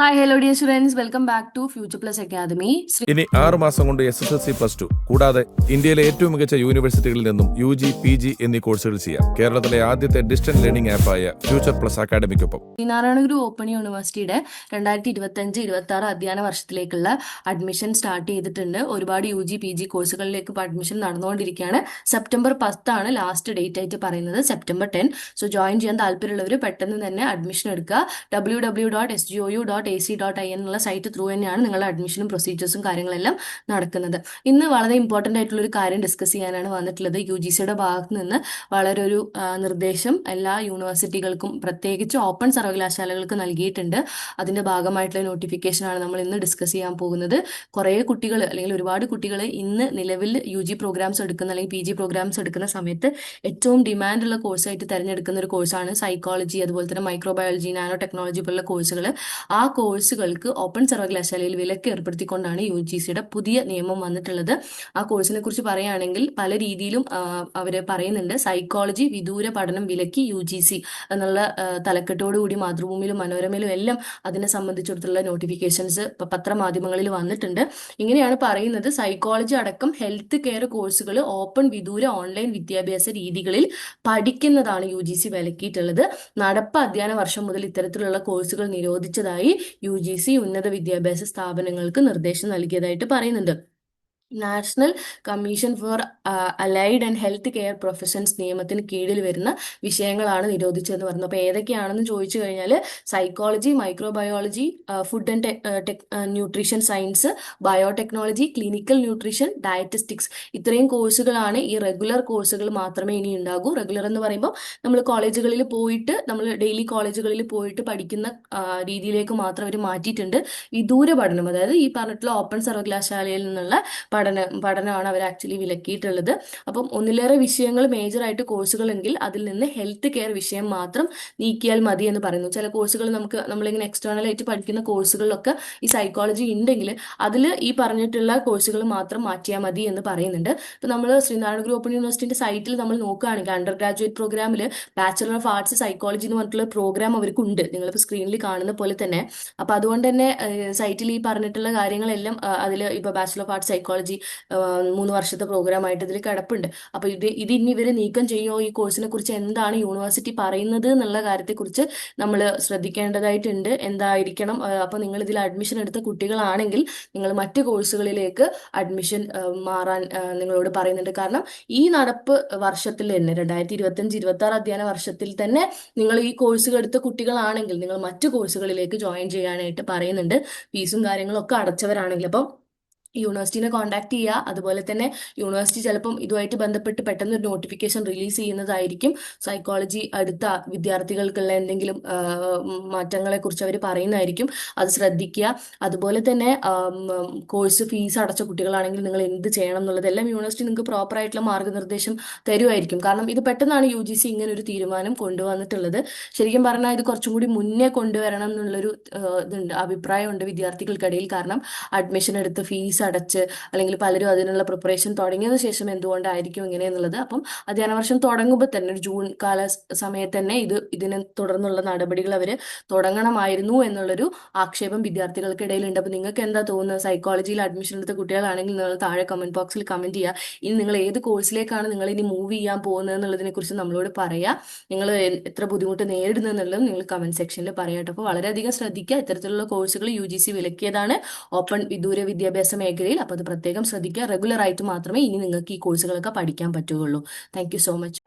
Hi hello dear students welcome back to future plus academy ഇനി ആറ് മാസം കൊണ്ട് S S L C plus two കൂടാതെ ഇന്ത്യയിലെ ഏറ്റവും മികച്ച യൂണിവേഴ്സിറ്റികളിൽ നിന്നും യു ജി പി ജി എന്നീ കോഴ്സുകൾ ചെയ്യാം. കേരളത്തിലെ ആദ്യത്തെ ഡിസ്റ്റൻസ് ലേണിംഗ് ആപ്പായ ഫ്യൂച്ചർ പ്ലസ് അക്കാദമിക്കൊപ്പം ശ്രീനാരായണ ഗുരു ഓപ്പൺ യൂണിവേഴ്സിറ്റിയുടെ രണ്ടായിരത്തി ഇരുപത്തി അഞ്ച് ഇരുപത്തി ആറ് അധ്യയന വർഷത്തിലേക്കുള്ള അഡ്മിഷൻ സ്റ്റാർട്ട് ചെയ്തിട്ടുണ്ട്. ഒരുപാട് യു ജി പി ജി കോഴ്സുകളിലേക്ക് ഇപ്പോൾ അഡ്മിഷൻ നടന്നുകൊണ്ടിരിക്കുകയാണ്. സെപ്റ്റംബർ പത്താണ് ലാസ്റ്റ് ഡേറ്റ് ആയിട്ട് പറയുന്നത്. September ten. സോ ജോയിൻ ചെയ്യാൻ താല്പര്യമുള്ളവർ പെട്ടെന്ന് തന്നെ അഡ്മിഷൻ എടുക്കുക. W W dot S G O U dot A C dot I എന്നുള്ള സൈറ്റ് ത്രൂ തന്നെയാണ് നിങ്ങളുടെ അഡ്മിഷനും പ്രൊസീജിയേഴ്സും കാര്യങ്ങളെല്ലാം നടക്കുന്നത്. ഇന്ന് വളരെ ഇമ്പോർട്ടന്റ് ആയിട്ടുള്ള ഒരു കാര്യം ഡിസ്കസ് ചെയ്യാനാണ് വന്നിട്ടുള്ളത്. യു ജി സിയുടെ ഭാഗത്ത് നിന്ന് വളരെ ഒരു നിർദ്ദേശം എല്ലാ യൂണിവേഴ്സിറ്റികൾക്കും പ്രത്യേകിച്ച് ഓപ്പൺ സർവകലാശാലകൾക്ക് നൽകിയിട്ടുണ്ട്. അതിന്റെ ഭാഗമായിട്ടുള്ള നോട്ടിഫിക്കേഷനാണ് നമ്മൾ ഇന്ന് ഡിസ്കസ് ചെയ്യാൻ പോകുന്നത്. കുറേ കുട്ടികൾ അല്ലെങ്കിൽ ഒരുപാട് കുട്ടികൾ ഇന്ന് നിലവിൽ യു ജി പ്രോഗ്രാംസ് എടുക്കുന്ന അല്ലെങ്കിൽ പി ജി പ്രോഗ്രാംസ് എടുക്കുന്ന സമയത്ത് ഏറ്റവും ഡിമാൻഡ് ഡിമാൻഡുള്ള കോഴ്സായിട്ട് തിരഞ്ഞെടുക്കുന്ന ഒരു കോഴ്സാണ് സൈക്കോളജി അതുപോലെ തന്നെ മൈക്രോബയോളജി നാനോ ടെക്നോളജി പോലുള്ള കോഴ്സുകൾ ആ കോഴ്സുകൾക്ക് ഓപ്പൺ സർവകലാശാലയിൽ വിലക്ക് ഏർപ്പെടുത്തിക്കൊണ്ടാണ് യു ജി സിയുടെ പുതിയ നിയമം വന്നിട്ടുള്ളത്. ആ കോഴ്സിനെ കുറിച്ച് പറയുകയാണെങ്കിൽ പല രീതിയിലും അവർ പറയുന്നുണ്ട്. സൈക്കോളജി വിദൂര പഠനം വിലക്കി യു ജി സി എന്നുള്ള തലക്കെട്ടോടുകൂടി മാതൃഭൂമിയിലും മനോരമയിലും എല്ലാം അതിനെ സംബന്ധിച്ചിടത്തുള്ള നോട്ടിഫിക്കേഷൻസ് പത്രമാധ്യമങ്ങളിൽ വന്നിട്ടുണ്ട്. ഇങ്ങനെയാണ് പറയുന്നത്. സൈക്കോളജി അടക്കം ഹെൽത്ത് കെയർ കോഴ്സുകൾ ഓപ്പൺ വിദൂര ഓൺലൈൻ വിദ്യാഭ്യാസ രീതികളിൽ പഠിക്കുന്നതാണ് യു ജി സി വിലക്കിയിട്ടുള്ളത്. നടപ്പ് അധ്യയന വർഷം മുതൽ ഇത്തരത്തിലുള്ള കോഴ്സുകൾ നിരോധിച്ചതായി യു ജി സി ഉന്നത വിദ്യാഭ്യാസ സ്ഥാപനങ്ങൾക്ക് നിർദ്ദേശം നൽകിയതായിട്ട് പറയുന്നുണ്ട്. National commission for allied and health care professions നിയമത്തിന് കീഴിൽ വരുന്ന വിഷയങ്ങളാണ് നിരോധിച്ചതെന്ന് പറഞ്ഞു അപ്പോൾ ഏതൊക്കെയാണെന്ന് ചോദിച്ചു കഴിഞ്ഞാൽ psychology microbiology food and nutrition science biotechnology clinical nutrition dietetics ഇത്രയും കോഴ്സുകളാണ് ഈ റെഗുലർ കോഴ്സുകൾ മാത്രമേ ഇനി ഉണ്ടാകൂ. റെഗുലർ എന്ന് പറയുമ്പോൾ നമ്മൾ കോളേജുകളിൽ പോയിട്ട് നമ്മൾ ഡെയിലി കോളേജുകളിൽ പോയിട്ട് പഠിക്കുന്ന രീതിയിലേക്ക് മാത്രം അവർ മാറ്റിയിട്ടുണ്ട്. വിദൂര പഠനം അതായത് ഈ പറഞ്ഞിട്ടുള്ള ഓപ്പൺ സർവകലാശാലയിൽ നിന്നുള്ള പഠന പഠനമാണ് അവർ ആക്ച്വലി വിലക്കിയിട്ടുള്ളത്. അപ്പം ഒന്നിലേറെ വിഷയങ്ങൾ മേജറായിട്ട് കോഴ്സുകളെങ്കിൽ അതിൽ നിന്ന് ഹെൽത്ത് കെയർ വിഷയം മാത്രം നീക്കിയാൽ മതി എന്ന് പറയുന്നു. ചില കോഴ്സുകൾ നമുക്ക് നമ്മളിങ്ങനെ എക്സ്റ്റേണൽ ആയിട്ട് പഠിക്കുന്ന കോഴ്സുകളിലൊക്കെ ഈ സൈക്കോളജി ഉണ്ടെങ്കിൽ അതിൽ ഈ പറഞ്ഞിട്ടുള്ള കോഴ്സുകൾ മാത്രം മാറ്റിയാൽ മതി എന്ന് പറയുന്നുണ്ട്. ഇപ്പം നമ്മൾ ശ്രീനാരായണ ഗുരു ഓപ്പൺ യൂണിവേഴ്സിറ്റിന്റെ സൈറ്റിൽ നമ്മൾ നോക്കുകയാണെങ്കിൽ അണ്ടർ ഗ്രാജുവേറ്റ് പ്രോഗ്രാമിൽ ബാച്ചലർ ഓഫ് ആർട്സ് സൈക്കോളജി എന്ന് പറഞ്ഞിട്ടുള്ള പ്രോഗ്രാം അവർക്കുണ്ട്. നിങ്ങളിപ്പോൾ സ്ക്രീനിൽ കാണുന്ന പോലെ തന്നെ. അപ്പം അതുകൊണ്ട് തന്നെ സൈറ്റിൽ ഈ പറഞ്ഞിട്ടുള്ള കാര്യങ്ങളെല്ലാം അതിൽ ഇപ്പോൾ ബാച്ചലർ ഓഫ് ആർട്സ് സൈക്കോളജി മൂന്ന് വർഷത്തെ പ്രോഗ്രാം ആയിട്ട് ഇതിൽ കിടപ്പുണ്ട്. അപ്പോൾ ഇത് ഇത് ഇനി നീക്കം ചെയ്യുമോ ഈ കോഴ്സിനെ കുറിച്ച് എന്താണ് യൂണിവേഴ്സിറ്റി പറയുന്നത് എന്നുള്ള കാര്യത്തെക്കുറിച്ച് നമ്മൾ ശ്രദ്ധിക്കേണ്ടതായിട്ടുണ്ട്. എന്തായിരിക്കണം? അപ്പോൾ നിങ്ങൾ ഇതിൽ അഡ്മിഷൻ എടുത്ത കുട്ടികളാണെങ്കിൽ നിങ്ങൾ മറ്റ് കോഴ്സുകളിലേക്ക് അഡ്മിഷൻ മാറാൻ നിങ്ങളോട് പറയുന്നുണ്ട്. കാരണം ഈ നടപ്പ് വർഷത്തിൽ തന്നെ രണ്ടായിരത്തി ഇരുപത്തഞ്ച് ഇരുപത്തി ആറ് അധ്യയന വർഷത്തിൽ തന്നെ നിങ്ങൾ ഈ കോഴ്സുകൾ എടുത്ത കുട്ടികളാണെങ്കിൽ നിങ്ങൾ മറ്റു കോഴ്സുകളിലേക്ക് ജോയിൻ ചെയ്യാനായിട്ട് പറയുന്നുണ്ട്. ഫീസും കാര്യങ്ങളും ഒക്കെ അടച്ചവരാണെങ്കിൽ. അപ്പം യൂണിവേഴ്സിറ്റിനെ കോൺടാക്ട് ചെയ്യുക. അതുപോലെ തന്നെ യൂണിവേഴ്സിറ്റി ചിലപ്പം ഇതുമായിട്ട് ബന്ധപ്പെട്ട് പെട്ടെന്ന് ഒരു നോട്ടിഫിക്കേഷൻ റിലീസ് ചെയ്യുന്നതായിരിക്കും. സൈക്കോളജി അടുത്ത വിദ്യാർത്ഥികൾക്കുള്ള എന്തെങ്കിലും മാറ്റങ്ങളെ കുറിച്ച് അവർ പറയുന്നതായിരിക്കും. അത് ശ്രദ്ധിക്കുക. അതുപോലെ തന്നെ കോഴ്സ് ഫീസ് അടച്ച കുട്ടികളാണെങ്കിൽ നിങ്ങൾ എന്ത് ചെയ്യണം എന്നുള്ളതെല്ലാം യൂണിവേഴ്സിറ്റി നിങ്ങൾക്ക് പ്രോപ്പർ ആയിട്ടുള്ള മാർഗനിർദ്ദേശം തരുമായിരിക്കും. കാരണം ഇത് പെട്ടെന്നാണ് യു ജി സി ഇങ്ങനെ ഒരു തീരുമാനം കൊണ്ടുവന്നിട്ടുള്ളത്. ശരിക്കും പറഞ്ഞാൽ ഇത് കുറച്ചും കൂടി മുന്നേ കൊണ്ടുവരണം എന്നുള്ളൊരു ഇതുണ്ട് അഭിപ്രായമുണ്ട് വിദ്യാർത്ഥികൾക്കിടയിൽ. കാരണം അഡ്മിഷൻ എടുത്ത് ഫീസ് അടച്ച് അല്ലെങ്കിൽ പലരും അതിനുള്ള പ്രിപ്പറേഷൻ തുടങ്ങിയതിനു ശേഷം എന്തുകൊണ്ടായിരിക്കും ഇങ്ങനെ എന്നുള്ളത് അപ്പം അധ്യയന വർഷം തുടങ്ങുമ്പോൾ തന്നെ ഒരു ജൂൺ കാല സമയത്ത് തന്നെ ഇത് ഇതിനെ തുടർന്നുള്ള നടപടികൾ അവർ തുടങ്ങണമായിരുന്നു എന്നുള്ളൊരു ആക്ഷേപം വിദ്യാർത്ഥികൾക്കിടയിലുണ്ട്. അപ്പം നിങ്ങൾക്ക് എന്താ തോന്നുന്നത്? സൈക്കോളജിയിൽ അഡ്മിഷൻ എടുത്ത കുട്ടികളാണെങ്കിൽ നിങ്ങൾ താഴെ കമന്റ് ബോക്സിൽ കമന്റ് ചെയ്യുക ഇനി നിങ്ങൾ ഏത് കോഴ്സിലേക്കാണ് നിങ്ങൾ ഇനി മൂവ് ചെയ്യാൻ പോകുന്നത് എന്നുള്ളതിനെ കുറിച്ച് നമ്മളോട് പറയാ. നിങ്ങൾ എത്ര ബുദ്ധിമുട്ട് നേരിടുന്നു എന്നുള്ളതും നിങ്ങൾ കമന്റ് സെക്ഷനിൽ പറയാട്ടോ. അപ്പോൾ വളരെയധികം ശ്രദ്ധിക്കുക ഇത്തരത്തിലുള്ള കോഴ്സുകൾ യു ജി സി വിലക്കിയതാണ്. ഓപ്പൺ വിദൂര വിദ്യാഭ്യാസ മേഖലയിൽ. അപ്പോൾ അത് പ്രത്യേകം ശ്രദ്ധിക്കുക. റെഗുലർ ആയിട്ട് മാത്രമേ ഇനി നിങ്ങൾക്ക് ഈ കോഴ്സുകളൊക്കെ പഠിക്കാൻ പറ്റുകയുള്ളൂ. Thank so much